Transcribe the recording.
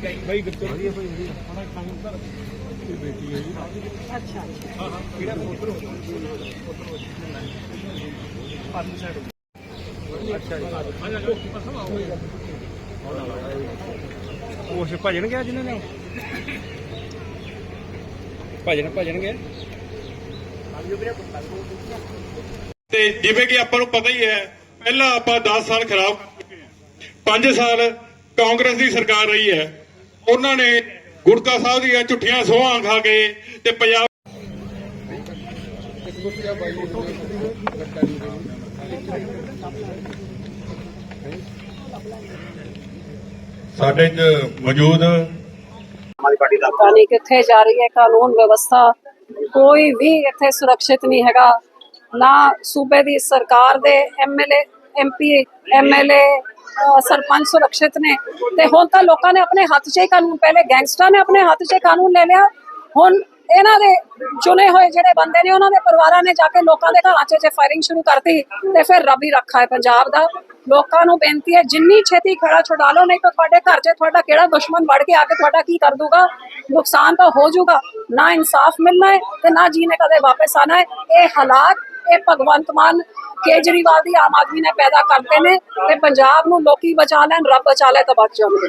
ਬਈ ਦੱਸੋ ਵਧੀਆ ਭਾਈ ਵਧੀਆ ਆਪਣਾ ਕੰਮ ਕਰ। ਕੋਈ ਬੇਟੀ ਹੈ ਜੀ। ਅੱਛਾ ਅੱਛਾ। ਹਾਂ ਹਾਂ। ਕਿਹੜਾ ਫੋਟੋ ਪਾਰਟੀ ਸਾਈਡ ਅੱਛਾ ਜੀ। ਆ ਜਾ ਪਸੰਦ ਆਉਂਦਾ ਉਹ ਭਜਣ ਗਿਆ ਜਿਹਨੇ ਨੇ ਭਜਣ ਭਜਣ ਗਿਆ? ਤੇ ਜਿਵੇਂ ਕਿ ਆਪਾਂ ਨੂੰ ਪਤਾ ਹੀ ਹੈ ਪਹਿਲਾਂ ਆਪਾਂ 10 ਸਾਲ ਖਰਾਬ ਕਰ ਚੁੱਕੇ ਹਾਂ। 5 ਸਾਲ ਕਾਂਗਰਸ ਦੀ ਸਰਕਾਰ ਰਹੀ ਹੈ। ਉਹਨਾਂ ਨੇ ਗੁਰਕਾ ਸਾਹਿਬ ਦੀਆਂ ਝੁੱਠੀਆਂ ਸੋਹਾਂ ਖਾ ਕੇ ਤੇ ਪੰਜਾਬ ਸਾਡੇ ਚ ਮੌਜੂਦ ਪਤਾ ਨਹੀਂ ਕਿੱਥੇ ਜਾ ਰਹੀ ਹੈ ਕਾਨੂੰਨ ਵਿਵਸਥਾ। ਕੋਈ ਵੀ ਇੱਥੇ ਸੁਰੱਖਿਅਤ ਨਹੀਂ ਹੈਗਾ। ਨਾ ਸੂਬੇ ਦੀ ਸਰਕਾਰ ਦੇ ਐਮਐਲਏ ਐਮਪੀ ਐਮਐਲਏ ਸਰਪੰਚ ਸੁਰੱਖਿਅਤ ਨੇ। ਤੇ ਹੁਣ ਤਾਂ ਲੋਕਾਂ ਨੇ ਆਪਣੇ ਹੱਥ 'ਚ ਹੀ ਕਾਨੂੰਨ, ਪਹਿਲੇ ਗੈਂਗਸਟਰਾਂ ਨੇ ਆਪਣੇ ਹੱਥ 'ਚ ਕਾਨੂੰਨ ਲੈ ਲਿਆ। ਹੁਣ ਇਹਨਾਂ ਦੇ ਚੁਣੇ ਹੋਏ ਜਿਹੜੇ ਬੰਦੇ ਨੇ, ਉਹਨਾਂ ਦੇ ਪਰਿਵਾਰਾਂ ਨੇ ਜਾ ਕੇ ਲੋਕਾਂ ਦੇ ਘਰਾਂ 'ਚ ਫਾਇਰਿੰਗ ਸ਼ੁਰੂ ਕਰਤੀ ਤੇ ਫਿਰ ਰੱਬ ਹੀ ਰੱਖਾ ਹੈ ਪੰਜਾਬ ਦਾ। ਲੋਕਾਂ ਨੂੰ ਬੇਨਤੀ ਹੈ, ਜਿੰਨੀ ਛੇਤੀ ਖੜਾ ਛੁਡਾ ਲਓ, ਨਹੀਂ ਤਾਂ ਤੁਹਾਡੇ ਘਰ 'ਚ ਤੁਹਾਡਾ ਕਿਹੜਾ ਦੁਸ਼ਮਣ ਵੜ ਕੇ ਆ ਕੇ ਤੁਹਾਡਾ ਕੀ ਕਰ ਦੂਗਾ? ਨੁਕਸਾਨ ਤਾਂ ਹੋ ਜਾਊਗਾ। ਨਾ ਇਨਸਾਫ ਮਿਲਣਾ ਹੈ ਤੇ ਨਾ ਜੀਨੇ ਕਦੇ ਵਾਪਸ ਆਣਾ ਹੈ। ਇਹ ਹਾਲਾਤ ਇਹ ਭਗਵੰਤ ਮਾਨ ਕੇਜਰੀਵਾਲ ਦੀ ਆਮ ਆਦਮੀ ਨੇ ਪੈਦਾ ਕਰਤੇ ਨੇ ਤੇ ਪੰਜਾਬ ਨੂੰ ਲੋਕੀ ਬਚਾ ਲੈਣ, ਰੱਬ ਬਚਾ ਲੈ ਤਾਂ ਬਚ ਜਾਣਗੇ।